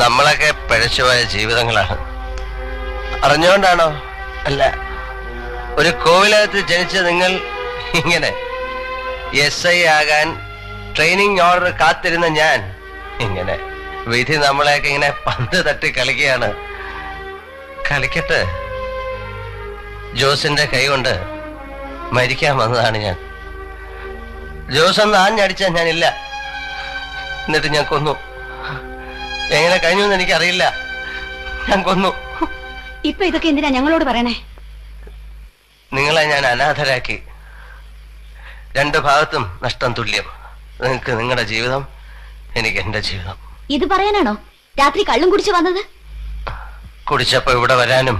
നമ്മളൊക്കെ പിഴച്ചുപോയ ജീവിതങ്ങളാണ്. അറിഞ്ഞുകൊണ്ടാണോ? അല്ല. ഒരു കോവിലകത്ത് ജനിച്ച നിങ്ങൾ ഇങ്ങനെ എസ് ഐ ആകാൻ ട്രെയിനിങ് ഓർഡർ കാത്തിരുന്ന ഞാൻ ഇങ്ങനെ വിധി നമ്മളെയൊക്കെ ഇങ്ങനെ പന്ത് തട്ടി കളിക്കുകയാണ്. കളിക്കട്ടെ. ജോസിന്റെ കൈ കൊണ്ട് മരിക്കാൻ വന്നതാണ് ഞാൻ. ജോസ് ഒന്ന് ആഞ്ഞടിച്ചാൽ ഞാനില്ല. എന്നിട്ട് ഞാൻ കൊന്നു. എങ്ങനെ കഴിഞ്ഞു എന്ന് എനിക്കറിയില്ല. ഞാൻ കൊന്നു. ഇപ്പൊ ഇതൊക്കെ എന്തിനാ ഞങ്ങളോട് പറയണേ? നിങ്ങളെ ഞാൻ അനാഥരാക്കി. രണ്ട് ഭാഗത്തും നഷ്ടം തുല്യം. നിങ്ങൾക്ക് നിങ്ങളുടെ ജീവിതം എനിക്ക് എന്റെ ജീവിതം. ഇത് പറയാനാണോ? രാത്രി കള്ളും കുടിച്ചു വന്നത്? കുടിച്ചപ്പോ ഇവിടെ വരാനും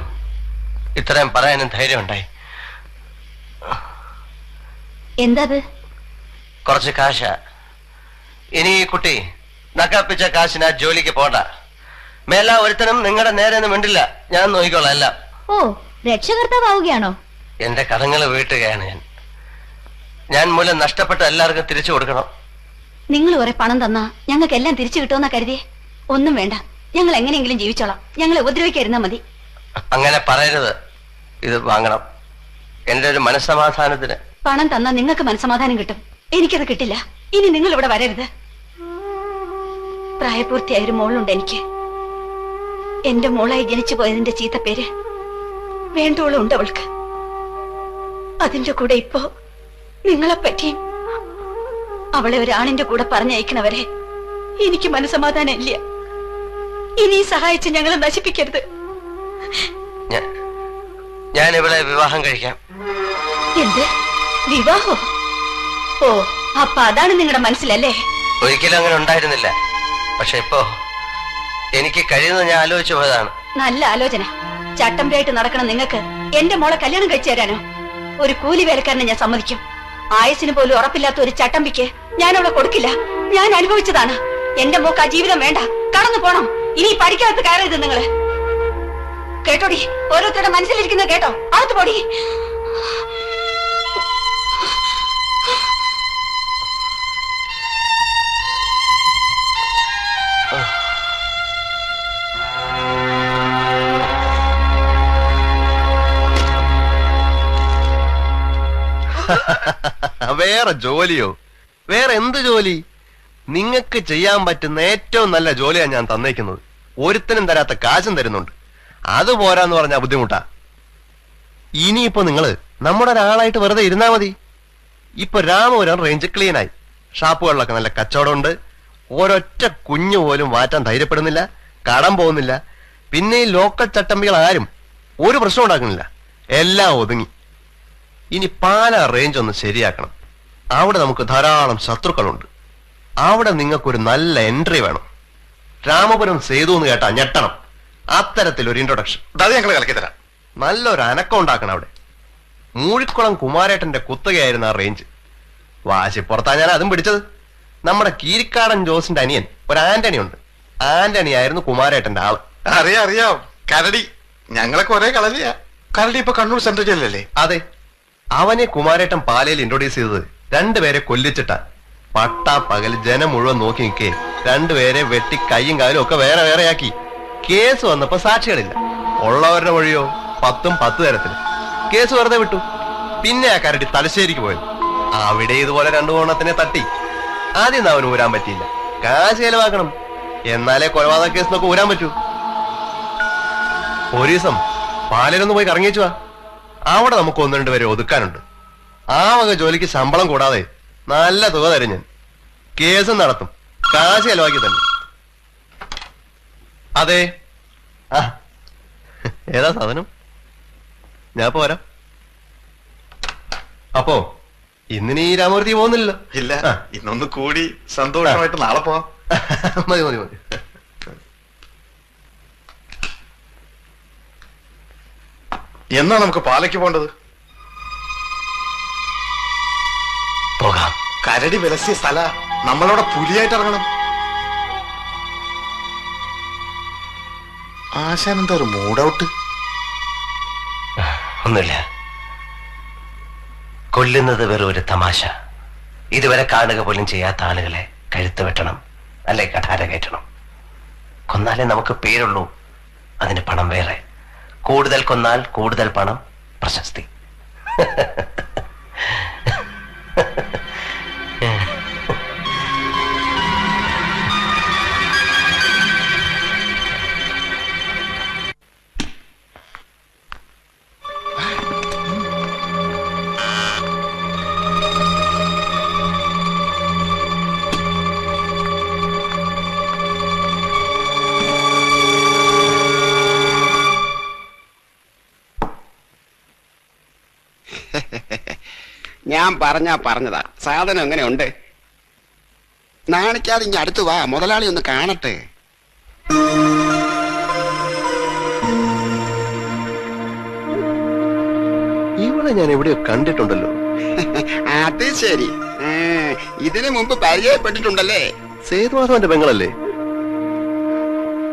ഇത്രയും പറയാനും ധൈര്യം ഉണ്ടായി എന്താ കുറച്ച് കാശ. ഇനി ഈ കുട്ടി നക്കാപ്പിച്ച കാശിന് ആ ജോലിക്ക് പോണ്ട. മേല ഒരുത്തനും നിങ്ങളുടെ നേരെ ഒന്നും മിണ്ടില്ല. ഞാൻ നോക്കിക്കോളാം എല്ലാം. ഓ രക്ഷകർത്താവുകയാണോ എന്റെ കടങ്ങൾ വീട്ടുകയാണ് ഞാൻ. ഞാൻ മൂലം നഷ്ടപ്പെട്ട എല്ലാവർക്കും തിരിച്ചു കൊടുക്കണം. നിങ്ങൾ കുറെ പണം തന്നാ ഞങ്ങൾക്ക് എല്ലാം തിരിച്ചു കിട്ടുമെന്നാ കരുതിയേ? ഒന്നും വേണ്ട. ഞങ്ങൾ എങ്ങനെയെങ്കിലും ജീവിച്ചോളാം. ഞങ്ങൾ ഉപദ്രവിക്കായിരുന്നാ മതി. അങ്ങനെ പറയരുത്. ഇത് വാങ്ങണം. എന്റെ ഒരു മനസ്സമാധാനത്തിന്. പണം തന്നാ നിങ്ങൾക്ക് മനസമാധാനം കിട്ടും. എനിക്കത് കിട്ടില്ല. ഇനി നിങ്ങൾ ഇവിടെ വരരുത്. പ്രായപൂർത്തിയായ ഒരു മോളുണ്ട് എനിക്ക്. എന്റെ മോളായി ജനിച്ചു പോയതിന്റെ ചീത്ത പേര് വേണ്ടോളം ഉണ്ട് അവൾക്ക്. അതിന്റെ കൂടെ ഇപ്പോ നിങ്ങളെ പറ്റിയും അവളെ ഒരാണിന്റെ കൂടെ പറഞ്ഞയക്കണവരെ എനിക്ക് മനസമാധാനം ഇല്ല ഇനി സഹായിച്ച് ഞങ്ങളെ നശിപ്പിക്കരുത്. ഞാൻ ഞാൻ ഇവിടെ വിവാഹം കഴിക്കാം. എന്ത്? വിവാഹോ? ഓ അപ്പൊ അതാണ് നിങ്ങളുടെ മനസ്സിലല്ലേ? ഒരിക്കലും അങ്ങനെ ഉണ്ടായിരുന്നില്ല. പക്ഷെ ഇപ്പോ എനിക്ക് കഴിയുന്നത് ഞാൻ ആലോചിച്ചു പോയതാണ്. നല്ല ആലോചന. ചട്ടമ്പിയായിട്ട് നടക്കണം നിങ്ങൾക്ക്. എന്റെ മോളെ കല്യാണം കഴിച്ചു തരാനോ? ഒരു കൂലി വേലക്കാരനെ ഞാൻ സമ്മതിക്കും. ആയുസിന് പോലും ഉറപ്പില്ലാത്ത ഒരു ചട്ടമ്പിക്ക് ഞാൻ അവളെ കൊടുക്കില്ല. ഞാൻ അനുഭവിച്ചതാണ്. എന്റെ മോക്ക് ആ ജീവിതം വേണ്ട. കടന്നു പോണം. ഇനി പഠിക്കാത്ത കയറരുത് നിങ്ങൾ. കേട്ടോടി? ഓരോരുത്തരുടെ മനസ്സിലിരിക്കുന്നത് കേട്ടോ. അകത്ത് പോടി. വേറെ ജോലിയോ? വേറെ എന്ത് ജോലി? നിങ്ങൾക്ക് ചെയ്യാൻ പറ്റുന്ന ഏറ്റവും നല്ല ജോലിയാണ് ഞാൻ തന്നേക്കുന്നത്. ഒരുത്തനും തരാത്ത കാശും തരുന്നുണ്ട്. അത് പോരാന്ന് പറഞ്ഞാ ബുദ്ധിമുട്ടാ. ഇനിയിപ്പോ നിങ്ങൾ നമ്മുടെ ഒരാളായിട്ട് വെറുതെ ഇരുന്നാ മതി. ഇപ്പൊ രാമപുരം റേഞ്ച് ക്ലീനായി ഷാപ്പുകളിലൊക്കെ നല്ല കച്ചവടമുണ്ട്. ഒരൊറ്റ കുഞ്ഞു പോലും മാറ്റാൻ ധൈര്യപ്പെടുന്നില്ല കടം പോകുന്നില്ല. പിന്നെ ഈ ലോക്കൽ ചട്ടമ്പികൾ ആരും ഒരു പ്രശ്നം ഉണ്ടാക്കുന്നില്ല. എല്ലാം ഒതുങ്ങി. ഇനി പാല റേഞ്ച് ഒന്ന് ശരിയാക്കണം. അവിടെ നമുക്ക് ധാരാളം ശത്രുക്കളുണ്ട്. അവിടെ നിങ്ങൾക്കൊരു നല്ല എൻട്രി വേണം. രാമപുരം സേതു എന്ന് കേട്ടാ ഞെട്ടണം. അത്തരത്തിൽ ഒരു ഇൻട്രൊഡക്ഷൻ അത് ഞങ്ങൾ കളിക്കി തരാം. നല്ലൊരു അനക്കം ഉണ്ടാക്കണം അവിടെ. മൂഴിക്കുളം കുമാരേട്ടന്റെ കുത്തകയായിരുന്നു ആ റേഞ്ച് വാശിപ്പുറത്താ ഞാൻ അതും പിടിച്ചത്. നമ്മുടെ കീരിക്കാടൻ ജോസിന്റെ അനിയൻ ഒരു ആന്റണി ഉണ്ട് ആന്റണി ആയിരുന്നു കുമാരേട്ടന്റെ ആൾ. അറിയാം അറിയാം. കരടി. ഞങ്ങളൊക്കെ ഒരേ കളരിയാ. കരടി ഇപ്പൊ കണ്ണൂർ സെൻട്രൽ ജയിലല്ലേ അതെ. അവനെ കുമാരേട്ടൻ പാലയിൽ ഇൻട്രൊഡ്യൂസ് ചെയ്തത് രണ്ടുപേരെ കൊല്ലിച്ചിട്ട. പട്ട പകൽ ജനം മുഴുവൻ നോക്കി നിൽക്കേ. രണ്ടുപേരെ വെട്ടി കൈയും കാലും ഒക്കെ വേറെ വേറെയാക്കി. കേസ് വന്നപ്പോ സാക്ഷികളില്ല. ഉള്ളവരുടെ വഴിയോ പത്തും പത്ത് തരത്തിൽ. കേസ് വെറുതെ വിട്ടു. പിന്നെ ആ കരടി തലശ്ശേരിക്ക് പോയത്. അവിടെ ഇതുപോലെ രണ്ടു കോണത്തിനെ തട്ടി. ആദ്യം അവന് ഊരാൻ പറ്റിയില്ല. കാശ് ചെലവാക്കണം. എന്നാലേ കൊലപാതക കേസ് നോക്കെ ഊരാൻ പറ്റൂ. ഒരു ദിവസം പാലരൊന്ന് പോയി കറങ്ങിച്ചു അവിടെ നമുക്ക് ഒന്ന് രണ്ട് പേരെ ഒതുക്കാനുണ്ട്. ആ വക ജോലിക്ക് ശമ്പളം കൂടാതെ നല്ല തുക തരും ഞാൻ. കേസും നടത്തും. കാശ് ചെലവാക്കി തന്നെ. അതെ. ആ. ഏതാ സാധനം? ഞാൻ പോരാ അപ്പോ ഇന്നിനി രാമൂർത്തി പോകുന്നില്ല ഇല്ല. ഇന്നൊന്ന് കൂടി സന്തോഷമായിട്ട് നാളെ പോവാം. മതി മതി മതി. എന്നാ നമുക്ക് പാലയ്ക്ക് പോണ്ടത് പോകാം. കരടി വിലസിയ സ്ഥല നമ്മളവിടെ പുലിയായിട്ട് ഇറങ്ങണം. ആശാൻ എന്താ ഒരു മൂഡൌട്ട്? ഒന്നുമില്ല. കൊല്ലുന്നത് വെറും ഒരു തമാശ. ഇതുവരെ കാണുക പോലും ചെയ്യാത്ത ആളുകളെ കഴുത്ത് വെട്ടണം അല്ലെ കഠാര കയറ്റണം. കൊന്നാലേ നമുക്ക് പേരുള്ളൂ അതിന് പണം വേറെ. കൂടുതൽ കൊന്നാൽ കൂടുതൽ പണം പ്രശസ്തി. ഞാൻ പറഞ്ഞാ പറഞ്ഞതാ. സാധനം എങ്ങനെയുണ്ട്? നാണിക്കാതെ ഇനി അടുത്ത് വാ. മുതലാളി ഒന്ന് കാണട്ടെ. ഇവളെ ഞാൻ എവിടെയോ കണ്ടിട്ടുണ്ടല്ലോ. അത് ശരി. ഇതിനു മുമ്പ് പരിചയപ്പെട്ടിട്ടുണ്ടല്ലേ? സേതുമാധവന്റെ പെങ്ങളല്ലേ?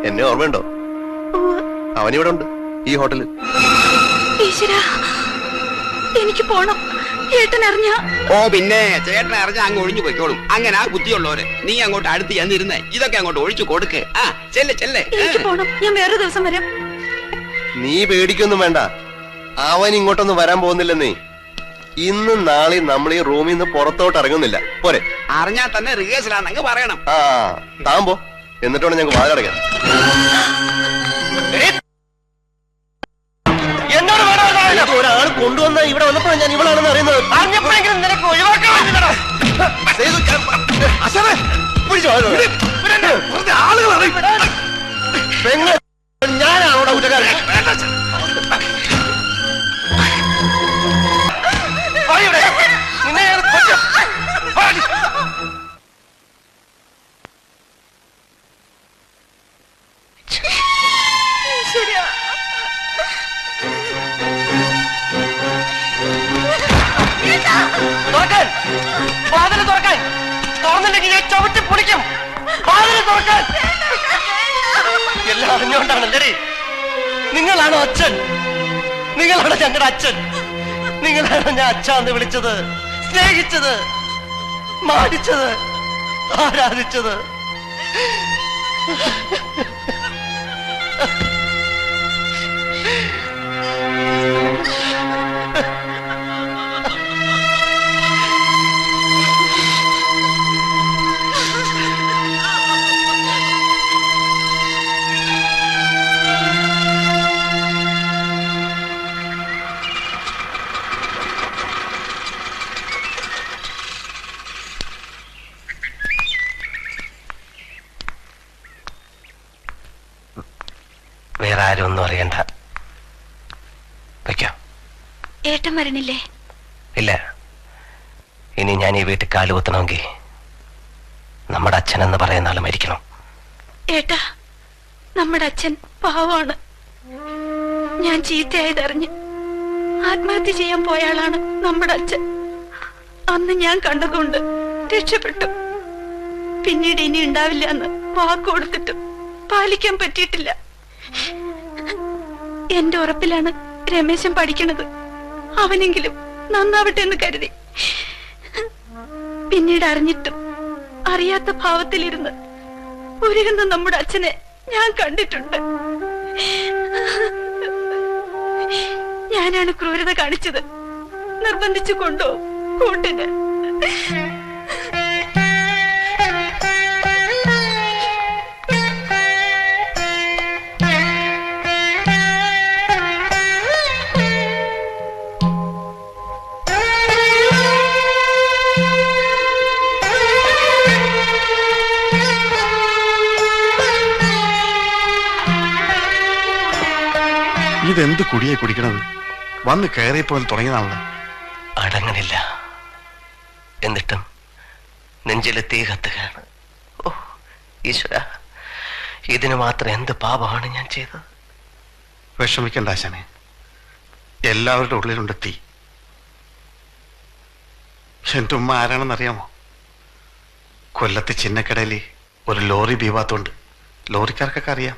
എന്നെ ഓർമ്മയുണ്ടോ? അവനിവിടെ ഉണ്ട് ഈ ഹോട്ടലിൽ. എനിക്ക് പോണം. ഏട്ടൻ അറിഞ്ഞ ഓ പിന്നെ ചേട്ടൻ അറിഞ്ഞ അങ്ങ് ഒഴിഞ്ഞു പോയിക്കോളും. അങ്ങനെ ആ ബുദ്ധിയുള്ളവര്. നീ അങ്ങോട്ട് അടുത്ത് ചെന്നിരുന്നേ. ഇതൊക്കെ അങ്ങോട്ട് ഒഴിച്ചു കൊടുക്ക്. ആ ചെല്ലെ ചെല്ലെ. എനിക്ക് പോണം. ഞാൻ വേറെ ദിവസം വരാം. നീ പേടിക്കൊന്നും വേണ്ട. അവൻ ഇങ്ങോട്ടൊന്നും വരാൻ പോകുന്നില്ലെന്നേ. ഇന്ന് നാളെ നമ്മൾ ഈ റൂമിൽ നിന്ന് പുറത്തോട്ട് ഇറങ്ങുന്നില്ല. പോരെ. അറിഞ്ഞാ തന്നെ റിഹേഴ്സലാന്നങ്ങ് പറയണം. ആ താമ്പോ എന്നിട്ടാണ് ഞങ്ങൾക്ക് വാതിലടയ്ക്കാൻ. കൊണ്ടുവന്ന ഇവിടെ വന്നപ്പോഴാണ് ഞാൻ ഇവളാണെന്ന് അറിയുന്നത്. അറിഞ്ഞപ്പോഴെങ്കിലും നിനക്ക് ഒഴിവാക്കാൻ പറ്റില്ലടാ. സേതു, പിടിച്ചോ, തുറക്കാൻ വാതിൽ തുറക്കാൻ തുറന്നില്ലെങ്കിൽ ഞാൻ ചവിട്ടി പൊളിക്കും. വാതിൽ തുറക്കാൻ എല്ലാം അറിഞ്ഞുകൊണ്ടാണല്ലേ നിങ്ങളാണോ അച്ഛൻ? നിങ്ങളാണ് ഞങ്ങളുടെ അച്ഛൻ? നിങ്ങളാണ് ഞാൻ അച്ഛ എന്ന് വിളിച്ചത്? സ്നേഹിച്ചത്? മാനിച്ചത്? ആരാധിച്ചത്? അറിയണ്ട വയ്ക്കോ. ഏട്ടൻ വരണില്ലേ? ഇല്ല. ഇനി ഞാൻ ഈ വീട്ടിൽ കാലുകുത്തണമെങ്കിൽ നമ്മുടെ അച്ഛൻ എന്ന് പറയുന്ന ആൾ മരിക്കണം. ഏട്ടാ നമ്മുടെ അച്ഛൻ പാവമാണ്. ഞാൻ ചീത്തയായതറിഞ്ഞ് ആത്മഹത്യ ചെയ്യാൻ പോയ ആളാണ് നമ്മുടെ അച്ഛൻ. അന്ന് ഞാൻ കണ്ടതുകൊണ്ട് രക്ഷപ്പെട്ടു. പിന്നീട് ഇനി ഉണ്ടാവില്ല എന്ന് വാക്ക് കൊടുത്തിട്ടും പാലിക്കാൻ പറ്റിയിട്ടില്ല. എന്റെ ഉറപ്പിലാണ് രമേശൻ പഠിക്കണത്. അവനെങ്കിലും നന്നാവട്ടെ എന്ന് കരുതി. പിന്നീട് അറിഞ്ഞിട്ടും അറിയാത്ത ഭാവത്തിലിരുന്ന് ഉരുകുന്ന നമ്മുടെ അച്ഛനെ ഞാൻ കണ്ടിട്ടുണ്ട്. ഞാനാണ് ക്രൂരത കാണിച്ചത്. നിർബന്ധിച്ചു കൊണ്ടോ കൂട്ടിന്. ഇതെന്ത് കുടിയെ കുടിക്കണത്? വന്ന് കയറിയപ്പോൾ തുടങ്ങിയതാണല്ലോ. അടങ്ങണില്ല. എന്നിട്ടും നെഞ്ചിലെ തീ കത്തുകയാണ്. ഓ ഈശ്വര ഇതിന് മാത്രം എന്ത് പാപമാണ് ഞാൻ ചെയ്തത്? വിഷമിക്കണ്ട ആശാനെ. എല്ലാവരുടെ ഉള്ളിലുണ്ട് തീ. എന്റെ ഉമ്മ ആരാണെന്നറിയാമോ? കൊല്ലത്ത് ചിന്നക്കടയിൽ ഒരു ലോറി ബീവാത്തുണ്ട് ലോറിക്കാർക്കൊക്കെ അറിയാം.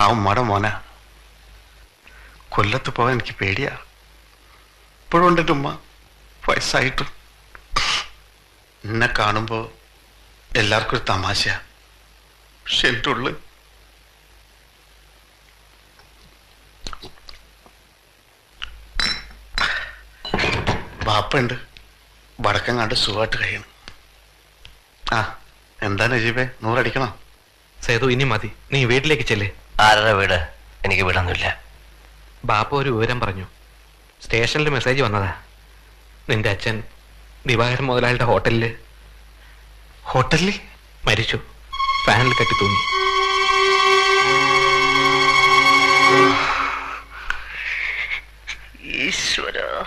ആ ഉമ്മയുടെ മോന. കൊല്ലത്ത് പോകാൻ എനിക്ക് പേടിയാ. ഇപ്പോഴുണ്ട് എന്റെ ഉമ്മ. വയസ്സായിട്ട്. എന്നെ കാണുമ്പോൾ എല്ലാവർക്കും ഒരു തമാശ പക്ഷെ എന്റെ ഉള്ളു ബാപ്പുണ്ട് വടക്കം കണ്ട് സുഖമായിട്ട് കഴിയണം. ആ എന്താ നജീബേ? നൂറടിക്കണോ? സേതു ഇനി മതി. നീ വീട്ടിലേക്ക് ചെല്ലേ. ആരുടെ വീട്? എനിക്ക് വീടൊന്നുമില്ല. ബാപ്പ ഒരു വിവരം പറഞ്ഞു. സ്റ്റേഷനിൽ മെസ്സേജ് വന്നതാ. നിന്റെ അച്ഛൻ ദിവാകരൻ മുതലാളിയുടെ ഹോട്ടലിൽ ഹോട്ടലിൽ മരിച്ചു. ഫാനിൽ കെട്ടി തൂങ്ങി. ഈശ്വര.